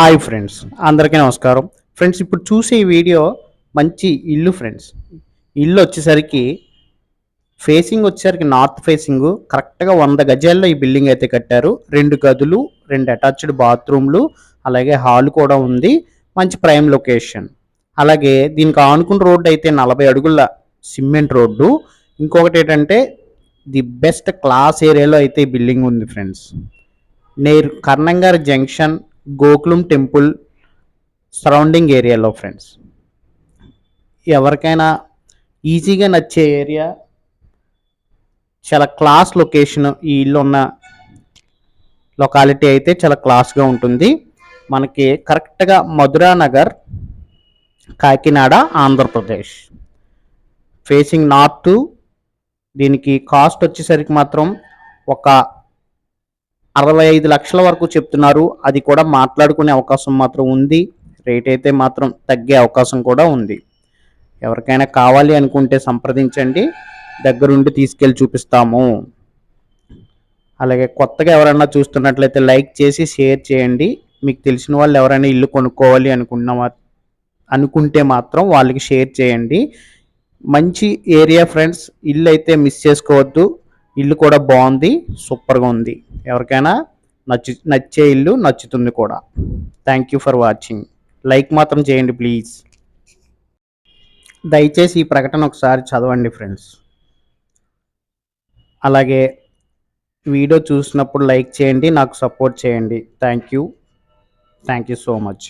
Hi friends అందరికీ నమస్కారం. Friends ఇప్పుడు చూసే ఈ వీడియో మంచి ఇల్లు ఫ్రెండ్స్ ఇల్లు వచ్చేసరికి ఫేసింగ్ వచ్చేసరికి నార్త్ ఫేసింగ్ కరెక్ట్గా వంద గజాల్లో ఈ బిల్డింగ్ అయితే కట్టారు. రెండు గదులు రెండు అటాచ్డ్ బాత్రూమ్లు అలాగే హాల్ కూడా ఉంది. మంచి ప్రైమ్ లొకేషన్ అలాగే దీనికి ఆనుకున్న రోడ్డు అయితే నలభై అడుగుల సిమెంట్ రోడ్డు. ఇంకొకటి ఏంటంటే ది బెస్ట్ క్లాస్ ఏరియాలో అయితే ఈ బిల్డింగ్ ఉంది ఫ్రెండ్స్ నేర్ కర్ణంగారి జంక్షన్ గోకులం టెంపుల్ సరౌండింగ్ ఏరియాలో ఫ్రెండ్స్ ఎవరికైనా ఈజీగా నచ్చే ఏరియా చాలా క్లాస్ లొకేషన్ ఈ ఇల్లు ఉన్న లొకాలిటీ అయితే చాలా క్లాస్గా ఉంటుంది. మనకి కరెక్ట్గా మధురా నగర్ కాకినాడ ఆంధ్రప్రదేశ్. ఫేసింగ్ నార్త్ దీనికి కాస్ట్ వచ్చేసరికి మాత్రం ఒక అరవై ఐదు లక్షల వరకు చెప్తున్నారు. అది కూడా మాట్లాడుకునే అవకాశం మాత్రం ఉంది. రేట్ అయితే మాత్రం తగ్గే అవకాశం కూడా ఉంది. ఎవరికైనా కావాలి అనుకుంటే సంప్రదించండి. దగ్గరుండి తీసుకెళ్ళి చూపిస్తాము. అలాగే కొత్తగా ఎవరైనా చూస్తున్నట్లయితే లైక్ చేసి షేర్ చేయండి. మీకు తెలిసిన వాళ్ళు ఎవరైనా ఇల్లు కొనుక్కోవాలి అనుకున్న అనుకుంటే మాత్రం వాళ్ళకి షేర్ చేయండి. మంచి ఏరియా ఫ్రెండ్స్ ఇల్లు అయితే మిస్ చేసుకోవద్దు. ఇల్లు కూడా బాగుంది. సూపర్గా ఉంది. ఎవరికైనా నచ్చు నచ్చే ఇల్లు నచ్చుతుంది కూడా. Thank you for watching like మాత్రం చేయండి ప్లీజ్ దయచేసి ఈ ప్రకటన ఒకసారి చదవండి ఫ్రెండ్స్ అలాగే వీడియో చూసినప్పుడు లైక్ చేయండి నాకు సపోర్ట్ చేయండి. Thank you thank you so much